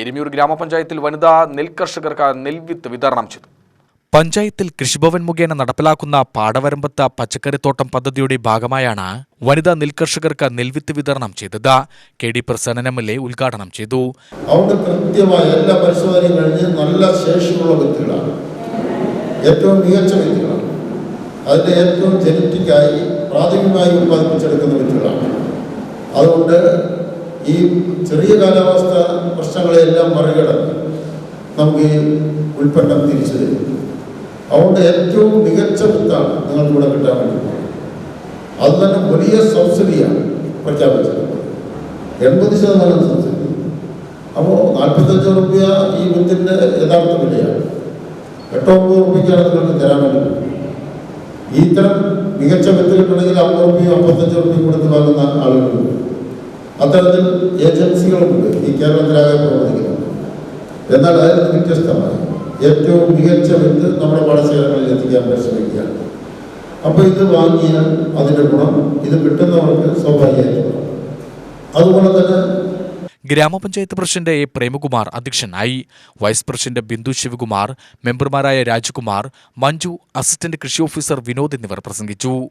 എരുമിയൂർ ഗ്രാമപഞ്ചായത്തിൽ വനിതാ നെൽകർഷകർക്ക് നെൽവിത്ത് വിതരണം ചെയ്തു. പഞ്ചായത്തിൽ കൃഷിഭവൻ മുഖേന നടപ്പിലാക്കുന്ന പാടവരമ്പത്ത പച്ചക്കറിത്തോട്ടം പദ്ധതിയുടെ ഭാഗമായാണ് വനിതാ നെൽകർഷകർക്ക് നെൽവിത്ത് വിതരണം ചെയ്തത്. K D Prasannan M L A ഉദ്ഘാടനം ചെയ്തു. അവിടെ കൃത്യമായ എല്ലാ പരിശോധനയും കഴിഞ്ഞ് നല്ല ശേഷിയുള്ള വിത്തുകളാണ്. ഏറ്റവും മികച്ച വിത്തുകളാണ്. അതിന്റെ ഏറ്റവും ജനറ്റിക്കായി പ്രാഥമികമായി ഉത്പാദിപ്പിച്ചെടുക്കുന്ന വിത്തുകളാണ്. അതുകൊണ്ട് ഈ ചെറിയ കാലാവസ്ഥ പ്രശ്നങ്ങളെല്ലാം മറികടന്ന് നമുക്ക് ഈ ഉൽപ്പന്നം തിരിച്ചു തരും. അതുകൊണ്ട് ഏറ്റവും മികച്ച വിത്താണ് നിങ്ങൾക്കിവിടെ കിട്ടാൻ വേണ്ടി അത് തന്നെ വലിയ സബ്സിഡിയാണ് പ്രഖ്യാപിച്ചത്. എൺപത് ശതമാനം സബ്സിഡി. അപ്പോൾ നാൽപ്പത്തഞ്ച് റുപ്യ ഈ വിത്തിന്റെ യഥാർത്ഥ വിലയാണ്. എട്ടോ ഒമ്പത് റുപ്യക്കാണ് നിങ്ങൾക്ക് തരാൻ വേണ്ടി ഈ ഇത്തരം മികച്ച വിത്ത് കിട്ടണമെങ്കിൽ അമ്പത് റുപ്യ അമ്പത്തഞ്ച് റുപ്യ കൊടുത്ത് വാങ്ങുന്ന ആളുകളുണ്ട് അത്തരത്തിൽ ഏജൻസികളുമുണ്ട്. ഈ കേരളത്തിലാകെ പ്രവർത്തിക്കുന്നുണ്ട് എന്നാൽ അതിൽ നിന്ന് വ്യത്യസ്തമായി ഏറ്റവും മികച്ച വിത്ത് നമ്മുടെ പാടശേഖരങ്ങളിൽ എത്തിക്കാൻ പരിശ്രമിക്കുകയാണ്. അപ്പോൾ ഇത് വാങ്ങിയാൽ അതിന്റെ ഗുണം ഇത് കിട്ടുന്നവർക്ക് സ്വാഭാവികമായിട്ടുള്ള അതുപോലെ തന്നെ ഗ്രാമപഞ്ചായത്ത് പ്രസിഡന്റ് എ പ്രേമകുമാർ അധ്യക്ഷനായി വൈസ് പ്രസിഡന്റ് ബിന്ദു ശിവകുമാർ മെമ്പർമാരായ രാജകുമാർ മഞ്ജു അസിസ്റ്റന്റ് കൃഷി ഓഫീസർ വിനോദ് എന്നിവർ പ്രസംഗിച്ചു.